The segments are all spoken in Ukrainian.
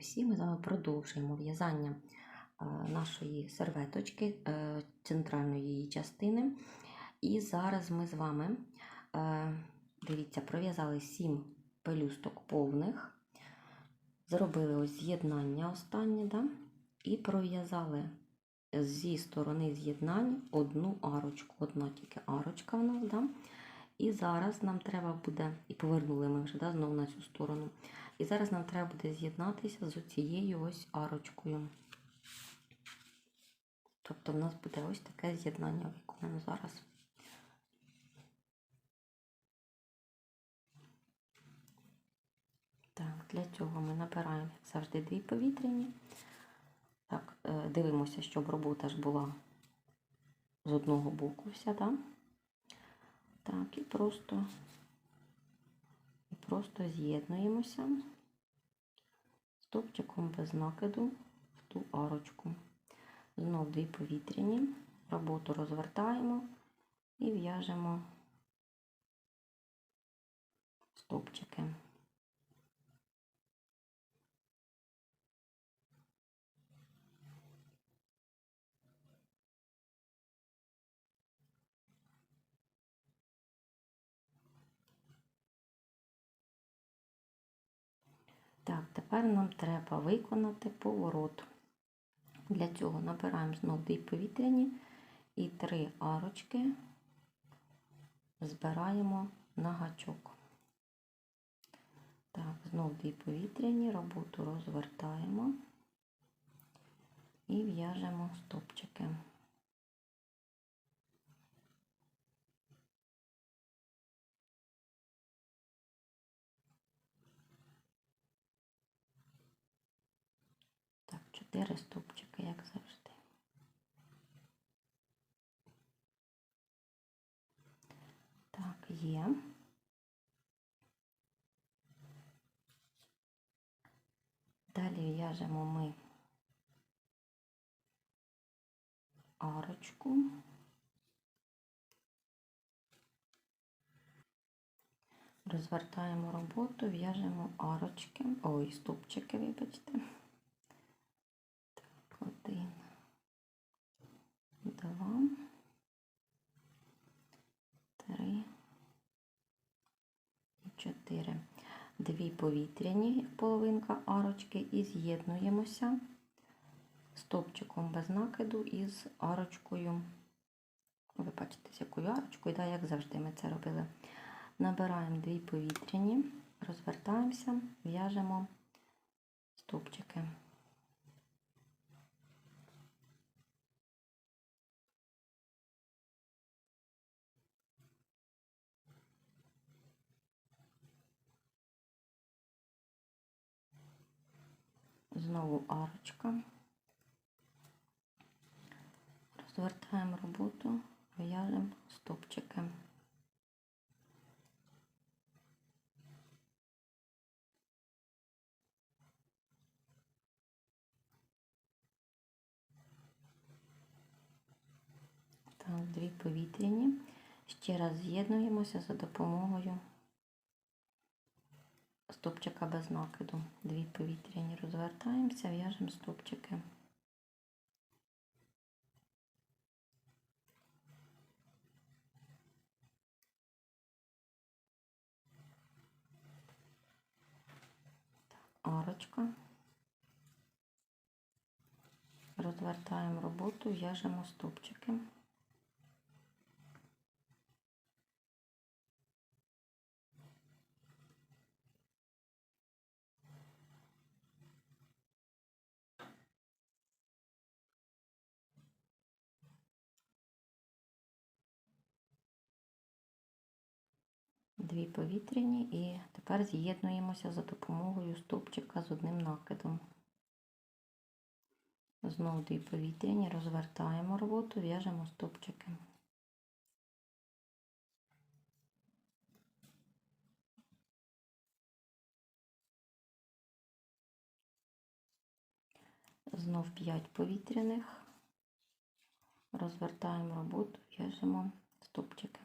всі! Ми з вами продовжуємо в'язання е, нашої серветочки, е, центральної її частини. І зараз ми з вами, е, дивіться, пров'язали 7 пелюсток повних, зробили ось з'єднання останнє, да? і пров'язали зі сторони з'єднань одну арочку. Одна тільки арочка в нас. Да? І зараз нам треба буде, і повернули ми вже да, знову на цю сторону. І зараз нам треба буде з'єднатися з цією ось арочкою. Тобто в нас буде ось таке з'єднання виконано зараз. Так, для цього ми набираємо, як завжди, дві повітряні. Так, е, дивимося, щоб робота ж була з одного боку вся, так? Так, і просто, просто з'єднуємося стовпчиком без накиду в ту арочку. Знов дві повітряні, роботу розвертаємо і в'яжемо стовпчики. Так, тепер нам треба виконати поворот. Для цього набираємо знову дві повітряні і три арочки збираємо на гачок. Так, знов дві повітряні, роботу розвертаємо і в'яжемо стопчики. Так, чотири стовпчики, як завжди. Так, є. Далі в'яжемо ми арочку. Розвертаємо роботу, в'яжемо арочки, ой, стовпчики, вибачте. Один, два, три чотири. Дві повітряні, половинка арочки, і з'єднуємося стовпчиком без накиду із арочкою. Ви бачите, з якою арочкою, да, як завжди ми це робили. Набираємо дві повітряні, розвертаємося, в'яжемо стовпчики. Знову арочка. Розвертаємо роботу, в'яжемо стопчики. Так, дві повітряні. Ще раз з'єднуємося за допомогою стопчика без накиду. Дві повітряні розвертаємося, в'яжемо стопчики. Арочка. Розвертаємо роботу, в'яжемо стопчики. Дві повітряні і тепер з'єднуємося за допомогою стовпчика з одним накидом. Знову дві повітряні, розвертаємо роботу, в'яжемо стовпчики. Знов 5 повітряних, розвертаємо роботу, в'яжемо стовпчики.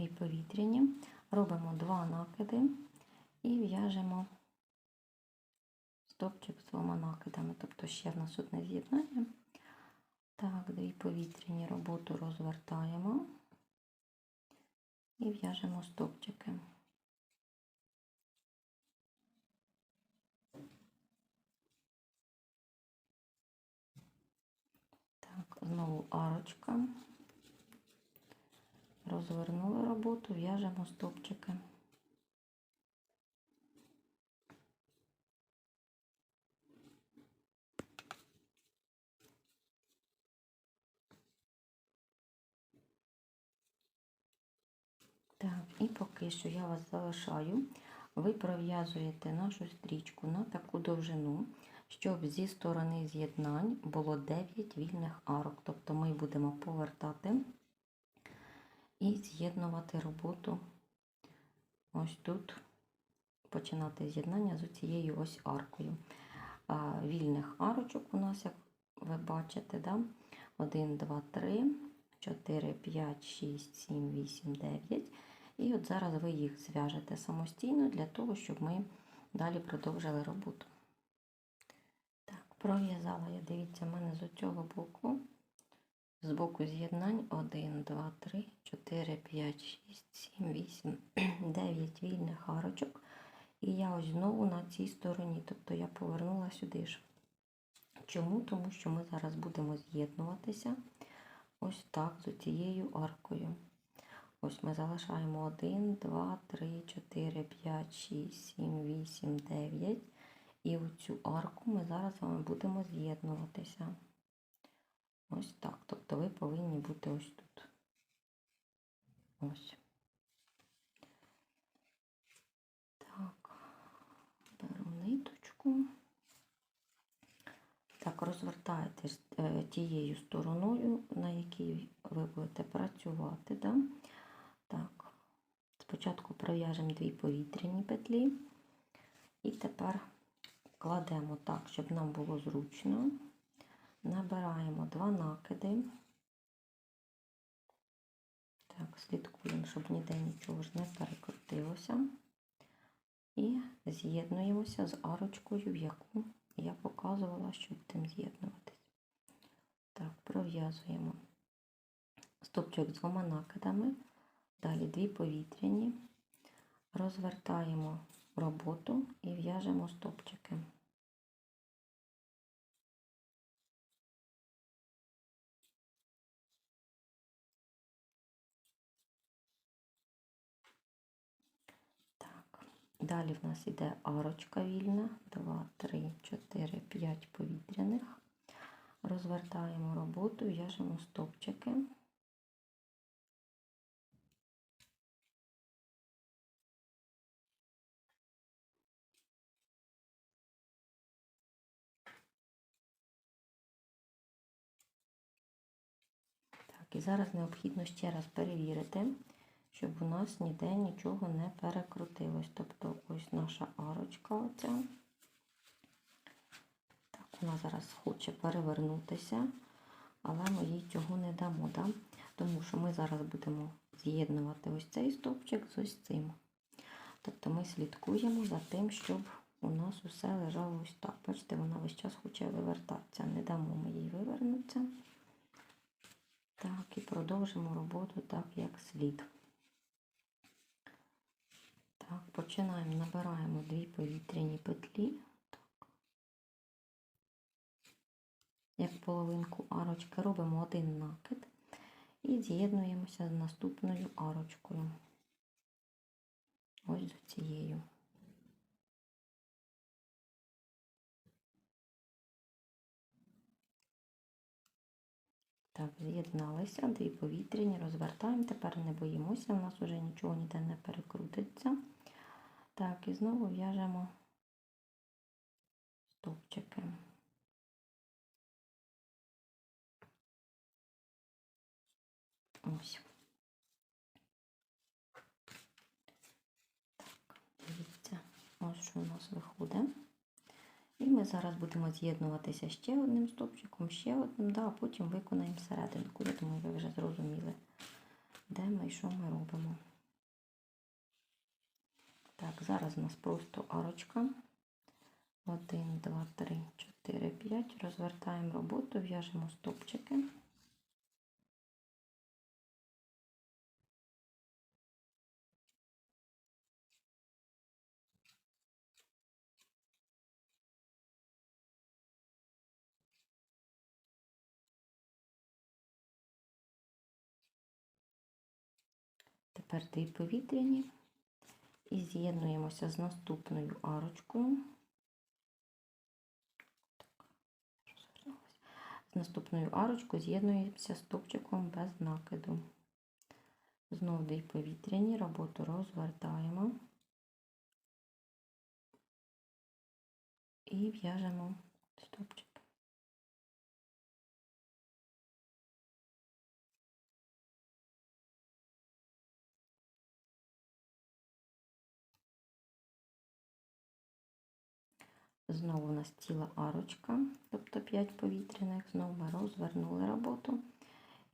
Дві повітряні, робимо два накиди і в'яжемо стопчик з двома накидами, тобто ще в нас одне з'єднання. Так, дві повітряні роботу розвертаємо і в'яжемо стопчики. Так, знову арочка. Розвернули роботу, в'яжемо стопчики. Так, і поки що я вас залишаю. Ви пров'язуєте нашу стрічку на таку довжину, щоб зі сторони з'єднань було 9 вільних арок. Тобто ми будемо повертати і з'єднувати роботу ось тут, починати з'єднання з цією ось аркою. Вільних арочок у нас, як ви бачите, да? 1, 2, 3, 4, 5, 6, 7, 8, 9. І от зараз ви їх зв'яжете самостійно для того, щоб ми далі продовжили роботу. Так, пров'язала я, дивіться, в мене з цього боку, з боку з'єднань 1, 2, 3, 4, 5, 6, 7, 8, 9 вільних арочок. І я ось знову на цій стороні, тобто я повернула сюди ж. Чому? Тому що ми зараз будемо з'єднуватися ось так з цією аркою. Ось ми залишаємо 1, 2, 3, 4, 5, 6, 7, 8, 9. І в цю арку ми зараз з вами будемо з'єднуватися. Ось так. Тобто ви повинні бути ось тут. Ось. Так, беру ниточку. Так, розвертаєтесь е, тією стороною, на якій ви будете працювати. Да? Так, спочатку пров'яжемо дві повітряні петлі. І тепер кладемо так, щоб нам було зручно. Набираємо два накиди. Так, слідкуємо, щоб ніде нічого ж не перекрутилося. І з'єднуємося з арочкою, в яку я показувала, щоб тим з'єднуватись. Так, пров'язуємо стопчик з двома накидами. Далі дві повітряні, розвертаємо роботу і в'яжемо стопчики. Далі в нас йде арочка вільна, 2, 3, 4, 5 повітряних. Розвертаємо роботу, в'яжемо стопчики. Так, і зараз необхідно ще раз перевірити, щоб у нас ніде нічого не перекрутилось. Тобто ось наша арочка оця. Так, вона зараз хоче перевернутися, але ми їй цього не дамо, да? тому що ми зараз будемо з'єднувати ось цей стовпчик з ось цим. Тобто ми слідкуємо за тим, щоб у нас усе лежало ось так. Бачите, вона весь час хоче вивертатися. Не дамо ми їй вивернутися. Так, і продовжимо роботу так, як слід. Так, починаємо, набираємо дві повітряні петлі. Як половинку арочки робимо один накид і з'єднуємося з наступною арочкою. Ось з цією. Так, з'єдналися, дві повітряні, розвертаємо, тепер не боїмося, у нас вже нічого ніде не перекрутиться. Так, і знову в'яжемо стовпчики. Ось. Так, дивіться, ось що у нас виходить. І ми зараз будемо з'єднуватися ще одним стовпчиком, ще одним, да, а потім виконаємо серединку. Я думаю, ви вже зрозуміли, де ми і що ми робимо. Так, зараз у нас просто арочка. 1, 2, 3, 4, 5. Розвертаємо роботу, в'яжемо стопчики. Тепер дві повітряні і з'єднуємося з наступною арочкою. З наступною арочкою з'єднуємося стовпчиком без накиду. Знову дві повітряні, роботу розвертаємо і в'яжемо стовпчик. Знову у нас ціла арочка, тобто 5 повітряних. Знову ми розвернули роботу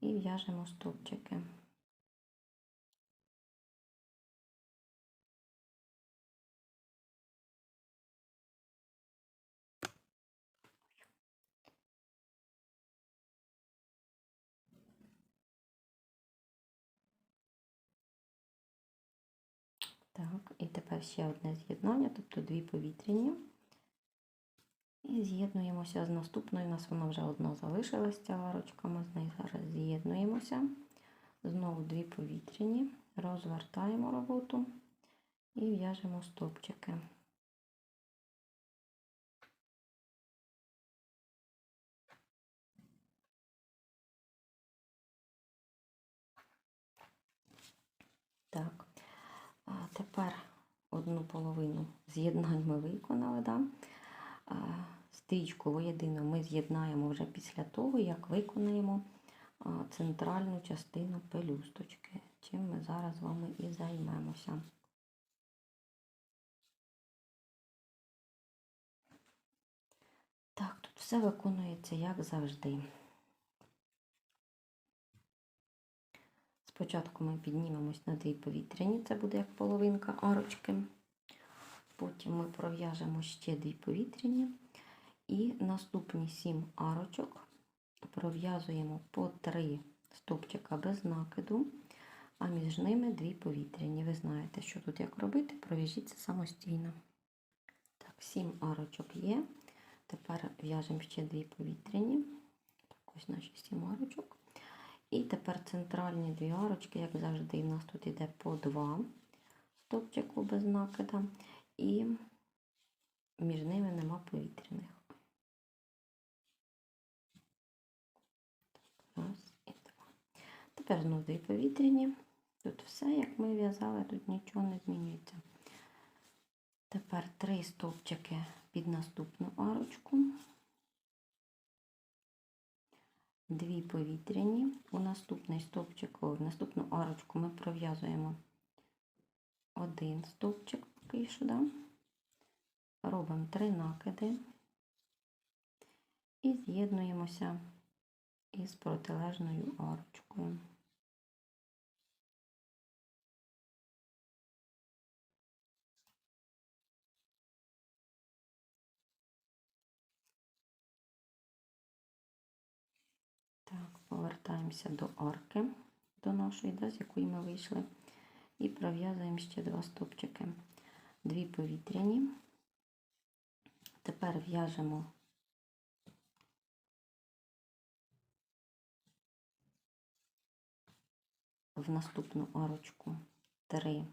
і в'яжемо стовпчики. Так, і тепер ще одне з'єднання, тобто дві повітряні. І з'єднуємося з наступною. У нас вона вже одна залишилась ця арочка. Ми з нею зараз з'єднуємося. Знову дві повітряні, розвертаємо роботу і в'яжемо стовпчики. Так, тепер одну половину з'єднань ми виконали. Да? Стрічку воєдину ми з'єднаємо вже після того, як виконаємо центральну частину пелюсточки, чим ми зараз з вами і займемося. Так, тут все виконується як завжди. Спочатку ми піднімемось на дві повітряні, це буде як половинка арочки. Потім ми пров'яжемо ще дві повітряні. І наступні сім арочок пров'язуємо по три стовпчика без накиду, а між ними дві повітряні. Ви знаєте, що тут як робити, пров'яжіть самостійно. Так, сім арочок є. Тепер в'яжемо ще дві повітряні. Так, ось наші сім арочок. І тепер центральні дві арочки, як завжди, у нас тут йде по два стовпчику без накида, і між ними нема повітряних. Раз і два. Тепер знову дві повітряні. Тут все, як ми в'язали, тут нічого не змінюється. Тепер три стовпчики під наступну арочку. Дві повітряні. У наступний стовпчик, в наступну арочку ми пров'язуємо один стовпчик поки да? робимо три накиди і з'єднуємося із протилежною арочкою. Так, повертаємося до арки, до нашої, да, з якої ми вийшли, і пров'язуємо ще два стопчики, дві повітряні. Тепер в'яжемо в наступну арочку три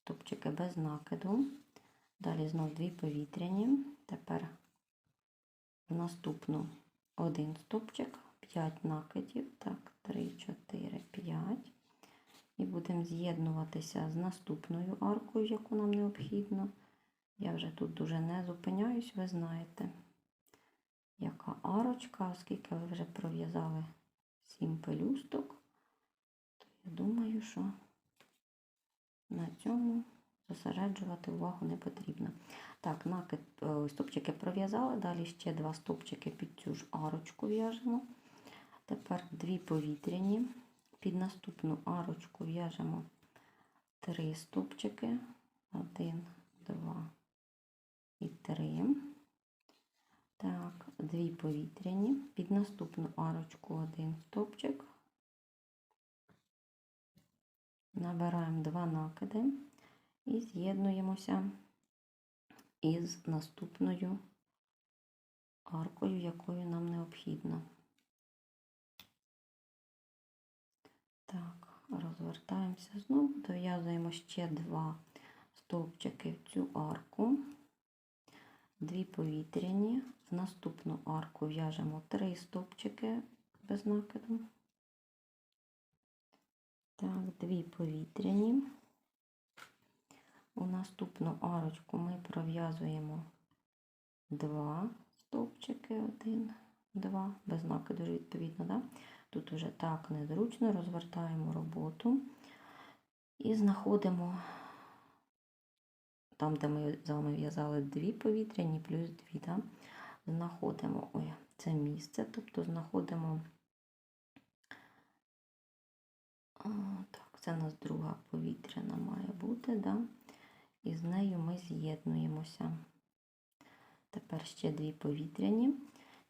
стопчики без накиду. Далі знов дві повітряні. Тепер в наступну один стопчик, 5 накидів. Так, 3, 4, 5. І будемо з'єднуватися з наступною аркою, яку нам необхідно. Я вже тут дуже не зупиняюсь, ви знаєте, яка арочка, оскільки ви вже пров'язали 7 пелюсток, то я думаю, що на цьому зосереджувати увагу не потрібно. Так, накид, стопчики пров'язали, далі ще два стопчики під цю ж арочку в'яжемо. Тепер дві повітряні. Під наступну арочку в'яжемо три стопчики Один, два і три. Так, дві повітряні. Під наступну арочку один стовпчик. Набираємо два накиди і з'єднуємося із наступною аркою, якою нам необхідно. Так, розвертаємося знову, дов'язуємо ще два стовпчики в цю арку, дві повітряні. В наступну арку в'яжемо три стовпчики без накиду. Так, дві повітряні. У наступну арочку ми пров'язуємо два стовпчики, один, два, без накиду відповідно, да? Тут уже так незручно, розвертаємо роботу і знаходимо там, де ми з вами в'язали дві повітряні плюс дві, да? знаходимо ой, це місце, тобто знаходимо. Так, це у нас друга повітряна має бути, да? і з нею ми з'єднуємося. Тепер ще дві повітряні.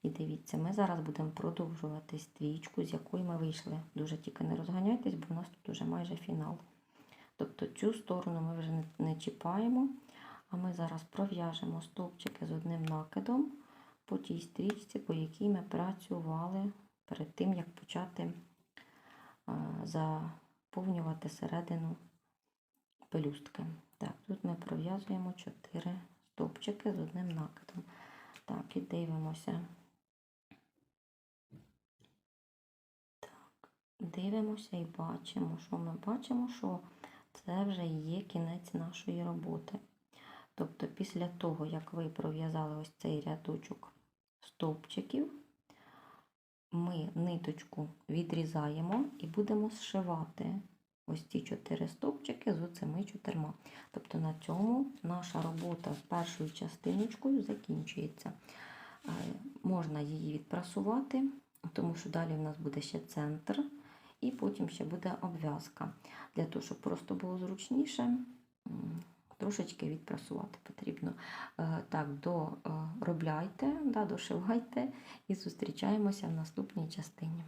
І дивіться, ми зараз будемо продовжувати стрічку, з якої ми вийшли. Дуже тільки не розганяйтесь, бо у нас тут вже майже фінал. Тобто цю сторону ми вже не, чіпаємо, а ми зараз пров'яжемо стовпчики з одним накидом по тій стрічці, по якій ми працювали перед тим, як почати заповнювати середину пелюстки. Так, тут ми пров'язуємо 4 стовпчики з одним накидом. Так, і дивимося. Дивимося і бачимо, що ми бачимо, що це вже є кінець нашої роботи. Тобто, після того, як ви пров'язали ось цей рядочок стовпчиків, ми ниточку відрізаємо і будемо зшивати ось ці чотири стовпчики з оцими чотирма. Тобто на цьому наша робота першою частиночкою закінчується. Е, Можна її відпрасувати, тому що далі в нас буде ще центр, і потім ще буде обв'язка. Для того, щоб просто було зручніше, трошечки відпрасувати потрібно. Е, Так, доробляйте, да, дошивайте і зустрічаємося в наступній частині.